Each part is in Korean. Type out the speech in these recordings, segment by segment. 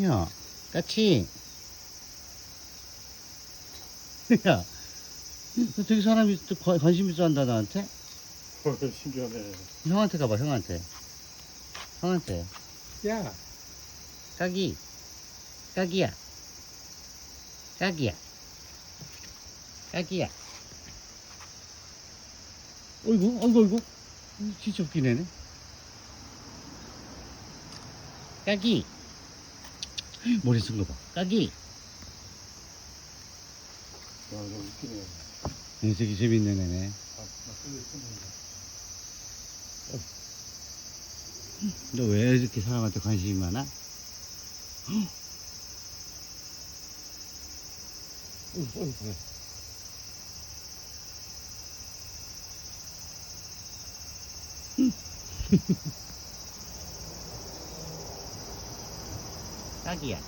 야, 까치. 야, 너 되게 사람이 또 관- 관심 있어 한다, 나한테? 신기하네. 형한테 가봐, 형한테. 형한테. 야, 까기. 까기야. 까기야. 까기야. 어이구, 어이구, 어이구. 이 진짜 웃긴 애네. 까기. 머리 쓴 거 봐. 까기. 야, 이거 웃기네. 네, 되게 재밌는 애네. 아, 나 그게 있었는데. 너왜 이렇게 사람한테 관심이 많아? 까기야.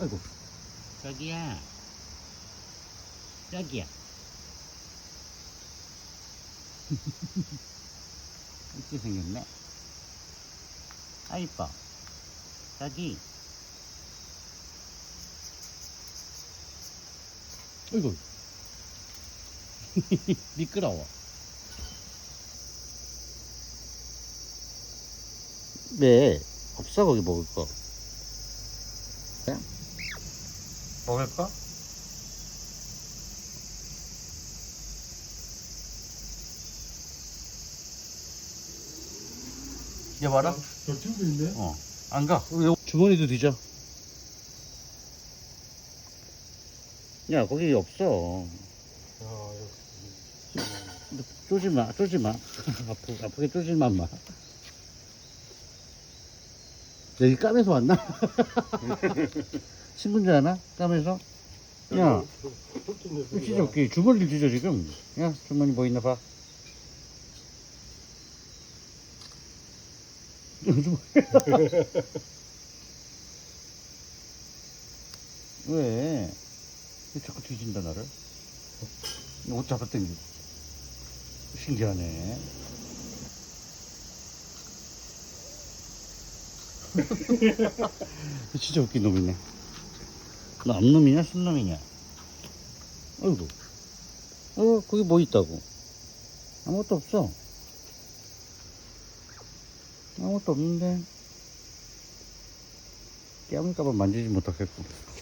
아이고. 까기야. 까기야. 이렇게 생겼네. 아, 이뻐. 까기. 아이고. 미끄러워. 네, 없어 거기 먹을 거. 먹을까? 얘 봐라. 저 친구 있네? 어, 안 가. 여기 주머니도 뒤져. 야, 거기 없어. 야, 쪼지 마, 쪼지 마. 아프, 아프게 쪼질만 마. 여기 까매서 왔나? 친구인 줄 아나? 까매서? 야, 웃기. 주머니를 뒤져, 지금. 야, 주머니 뭐 있나 봐. 왜? 왜 자꾸 뒤진다, 나를? 옷 잡아 당기고. 신기하네. 진짜 웃긴 놈이네. 너 암놈이냐, 순놈이냐? 어이구. 어, 거기 뭐 있다고? 아무것도 없어. 아무것도 없는데. 깨물까봐 만지지 못하겠고.